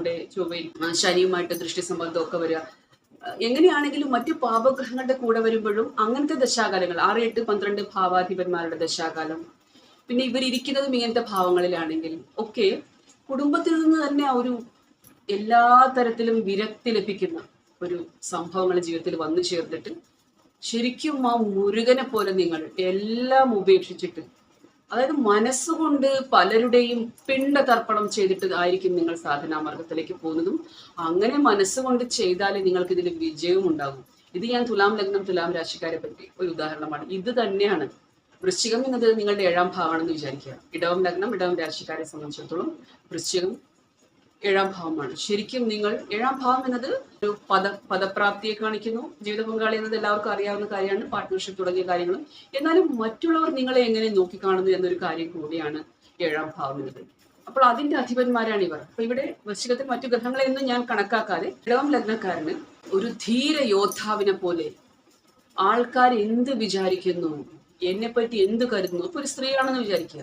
കൂടെ ചൊവ്വയും ശനിയുമായിട്ട് ദൃഷ്ടി സംബന്ധമൊക്കെ വരിക. എങ്ങനെയാണെങ്കിലും മറ്റു പാപഗ്രഹങ്ങളുടെ കൂടെ വരുമ്പോഴും അങ്ങനത്തെ ദശാകാലങ്ങൾ ആറ് എട്ട് പന്ത്രണ്ട് ഭാവാധിപന്മാരുടെ ദശാകാലം പിന്നെ ഇവരിയ്ക്കുന്നതും ഇങ്ങനത്തെ ഭാവങ്ങളിലാണെങ്കിൽ ഒക്കെ കുടുംബത്തിൽ നിന്ന് തന്നെ ആ ഒരു എല്ലാ തരത്തിലും വിരക്തി ലഭിക്കുന്ന ഒരു സംഭവങ്ങൾ ജീവിതത്തിൽ വന്നു ചേർന്നിട്ട് ശരിക്കും ആ മുരുകനെ പോലെ നിങ്ങൾ എല്ലാം ഉപേക്ഷിച്ചിട്ട് അതായത് മനസ്സുകൊണ്ട് പലരുടെയും പിണ്ട തർപ്പണം ചെയ്തിട്ട് ആയിരിക്കും നിങ്ങൾ സാധനാമാർഗത്തിലേക്ക് പോകുന്നതും. അങ്ങനെ മനസ്സുകൊണ്ട് ചെയ്താലേ നിങ്ങൾക്ക് ഇതിൽ വിജയവും ഉണ്ടാകും. ഇത് ഞാൻ തുലാം ലഗ്നം തുലാം രാശിക്കാരെ പറ്റി ഒരു ഉദാഹരണമാണ്. ഇത് തന്നെയാണ് വൃശ്ചികം എന്നത് നിങ്ങളുടെ ഏഴാം ഭാവമാണെന്ന് വിചാരിക്കുക. ഇടവം ലഗ്നം ഇടവം രാശിക്കാരെ സംബന്ധിച്ചിടത്തോളം വൃശ്ചികം ഏഴാം ഭാവമാണ്. ശരിക്കും നിങ്ങൾ ഏഴാം ഭാവം എന്നത് ഒരു പദ പദപ്രാപ്തിയെ കാണിക്കുന്നു. ജീവിത പങ്കാളി എന്നത് എല്ലാവർക്കും അറിയാവുന്ന കാര്യമാണ്. പാർട്ട്ണർഷിപ്പ് തുടങ്ങിയ കാര്യങ്ങളും. എന്നാലും മറ്റുള്ളവർ നിങ്ങളെ എങ്ങനെ നോക്കിക്കാണുന്നു എന്നൊരു കാര്യം കൂടിയാണ് ഏഴാം ഭാവം എന്നത്. അപ്പോൾ അതിന്റെ അധിപന്മാരാണ് ഇവർ. അപ്പൊ ഇവിടെ വൃശ്ചികത്തിൽ മറ്റു ഗ്രഹങ്ങളെ ഗ്രഹങ്ങളെയൊന്നും ഞാൻ കണക്കാക്കാതെ ഇടവം ലഗ്നക്കാരന് ഒരു ധീര യോദ്ധാവിനെ പോലെ ആൾക്കാർ എന്ത് വിചാരിക്കുന്നു? എന്നെ പറ്റി എന്ത് കരുതുന്നു? ഇപ്പൊ ഒരു സ്ത്രീയാണെന്ന് വിചാരിക്കുക.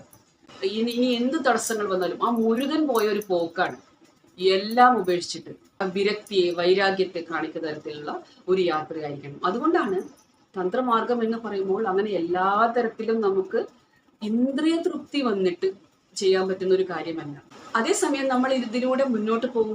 ഇനി ഇനി എന്ത് തടസ്സങ്ങൾ വന്നാലും ആ മുരുകൻ പോയ ഒരു പോക്കാണ്. എല്ലാം ഉപേക്ഷിച്ചിട്ട് വിരക്തിയെ വൈരാഗ്യത്തെ കാണിക്കുന്ന തരത്തിലുള്ള ഒരു യാത്രയായിരിക്കണം. അതുകൊണ്ടാണ് തന്ത്രമാർഗം എന്ന് പറയുമ്പോൾ അങ്ങനെ എല്ലാ തരത്തിലും നമുക്ക് ഇന്ദ്രിയ തൃപ്തി വന്നിട്ട് ചെയ്യാൻ പറ്റുന്ന ഒരു കാര്യമല്ല. അതേസമയം നമ്മൾ ഇതിലൂടെ മുന്നോട്ട് പോകും